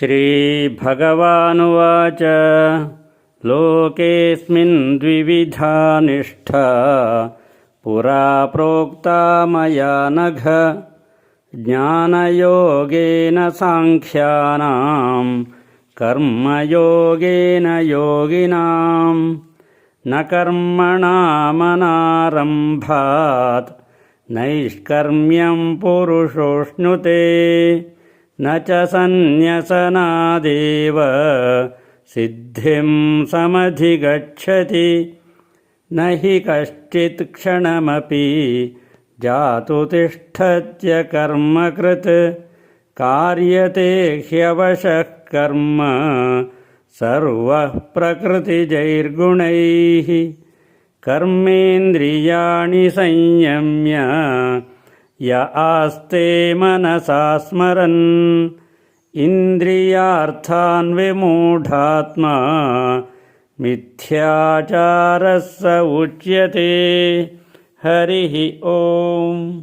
श्रीभगवानुवाच। लोकेऽस्मिन् द्विविधा निष्ठा। पुरा प्रोक्ता मया नघ। ज्ञानयोगेन साङ्ख्यानां कर्मयोगेन योगिनां। न कर्मणामनारम्भात् नैष्कर्म्यं पुरुषोऽश्नुते न च सन्न्यसनादेव। सिद्धिं समधिगच्छति। न हि कश्चित् क्षणमपि जातु तिष्ठत्य कर्मकृत्। कार्यते ह्यवशः कर्म सर्वः प्रकृतिजैर्गुणैः। कर्मेन्द्रियाणि संयम्य य आस्ते मनसा स्मरन्। इन्द्रियार्थान् विमूढात्मा मिथ्याचारः स उच्यते। हरिः ओम्